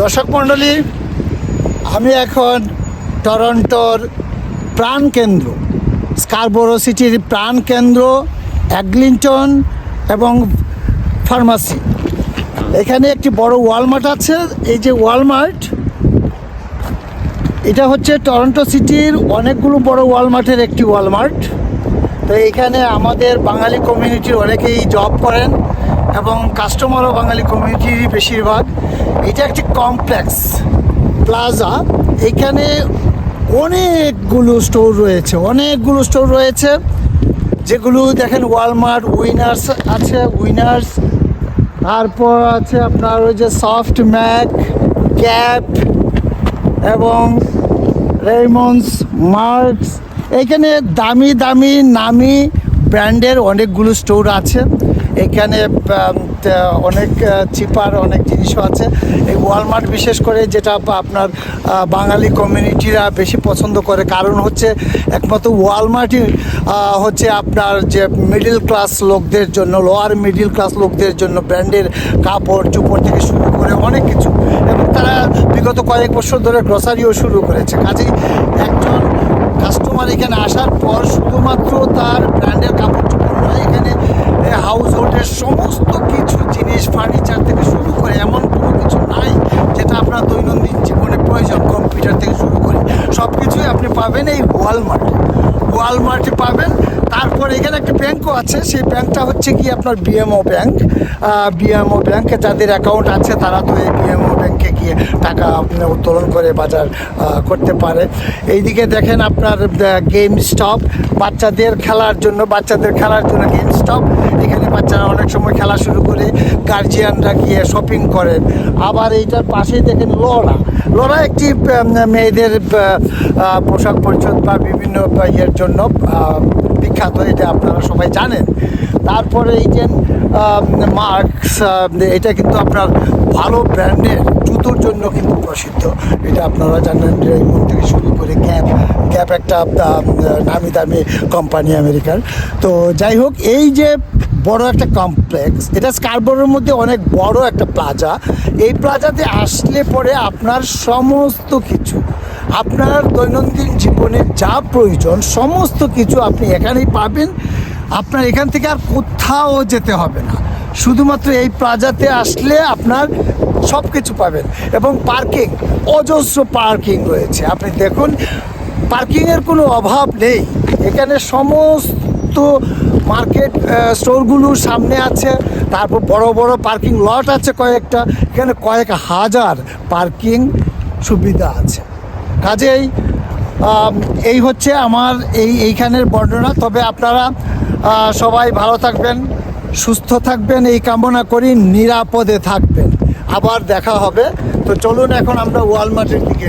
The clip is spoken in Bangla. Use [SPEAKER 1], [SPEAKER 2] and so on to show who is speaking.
[SPEAKER 1] দর্শক মণ্ডলী, আমি এখন টরন্টোর প্রাণকেন্দ্র স্কারবোরো সিটির প্রাণকেন্দ্র অ্যাগলিংটন এবং ফার্মাসি। এখানে একটি বড় ওয়ালমার্ট আছে, এই যে ওয়ালমার্ট, এটা হচ্ছে টরন্টো সিটির অনেকগুলো বড় ওয়ালমার্টের একটি ওয়ালমার্ট। তো এখানে আমাদের বাঙালি কমিউনিটির অনেকেই জব করেন। এবং কাস্টমারও বাঙালি কমিউনিটিরই বেশিরভাগ, এটা একটি কমপ্লেক্স প্লাজা এখানে অনেকগুলো স্টোর রয়েছে, অনেকগুলো স্টোর রয়েছে। যেগুলো দেখেন ওয়ালমার্ট উইনার্স আছে উইনার্স তারপর আছে আপনার ওই যে সফট ম্যাক ক্যাপ এবং রেমন্ডস মার্কস এখানে দামি দামি, নামি ব্র্যান্ডের অনেকগুলো স্টোর আছে। এখানে অনেক চিপার অনেক জিনিসও আছে। এই ওয়ালমার্ট বিশেষ করে যেটা আপনার বাঙালি কমিউনিটিরা বেশি পছন্দ করে, কারণ হচ্ছে একমাত্র ওয়ালমার্টই হচ্ছে আপনার যে মিডিল ক্লাস লোকদের জন্য লোয়ার মিডিল ক্লাস লোকদের জন্য ব্র্যান্ডের কাপড়, চোপড় থেকে শুরু করে অনেক কিছু। এবং তারা বিগত কয়েক বছর ধরে গ্রসারিও শুরু করেছে। কাজেই একজন কাস্টমার এখানে আসার পর শুধুমাত্র তার ব্র্যান্ডের কাপড় চোপড় নয় এখানে হাউস হোল্ডের সমস্ত কিছু জিনিস ফার্নিচার থেকে শুরু করে এমন কোনো কিছু নাই যেটা আপনার দৈনন্দিন জীবনে প্রয়োজন কম্পিউটার থেকে শুরু করে সব কিছুই আপনি পাবেন এই ওয়ালমার্টে ওয়ালমার্টে পাবেন। তারপর এখানে একটা ব্যাঙ্কও আছে। সেই ব্যাঙ্কটা হচ্ছে কি আপনার বিএমও ব্যাংক। বিএমও ব্যাঙ্কে যাদের অ্যাকাউন্ট আছে, তারা তো এই বিএমও ব্যাঙ্কে গিয়ে টাকা উত্তোলন করে বাজার করতে পারে। এইদিকে দেখেন আপনার গেম স্টপ বাচ্চাদের খেলার জন্য, বাচ্চাদের খেলার জন্য গেম স্টপ বাচ্চারা অনেক সময় খেলা শুরু করে গার্জিয়ানরা গিয়ে শপিং করেন আবার এইটার পাশেই দেখেন লড়া লড়া একটি মেয়েদের পোশাক পরিচ্ছদ বা বিভিন্ন ইয়ের জন্য বিখ্যাত, এটা আপনারা সবাই জানেন। তারপরে এই যে মার্কস এটা কিন্তু আপনার ভালো ব্র্যান্ডের জুতোর জন্য কিন্তু প্রসিদ্ধ। এটা আপনারা জানেন রেইমন থেকে শুরু করে গ্যাপ গ্যাপ একটা নামি দামি কোম্পানি আমেরিকার। তো যাই হোক, এই যে বড় একটা কমপ্লেক্স এটা স্কারবোরোর মধ্যে অনেক বড় একটা প্লাজা এই প্লাজাতে আসলে পরে আপনার সমস্ত কিছু, আপনার দৈনন্দিন জীবনে যা প্রয়োজন, সমস্ত কিছু আপনি এখানেই পাবেন। আপনার এখান থেকে আর কোথাও যেতে হবে না। শুধুমাত্র এই প্লাজাতে আসলে আপনার সব কিছু পাবেন। এবং পার্কিং অজস্র পার্কিং রয়েছে। আপনি দেখুন পার্কিংয়ের কোনো অভাব নেই। এখানে সমস্ত মার্কেট স্টোরগুলোর সামনে আছে, তারপর বড় বড় পার্কিং লট আছে কয়েকটা, এখানে কয়েক হাজার পার্কিং সুবিধা আছে। কাজেই এই হচ্ছে আমার এই, এইখানের বর্ণনা। তবে আপনারা সবাই ভালো থাকবেন, সুস্থ থাকবেন, এই কামনা করি, নিরাপদে থাকবেন। আবার দেখা হবে। তো চলুন এখন আমরা ওয়ালমার্টের দিকে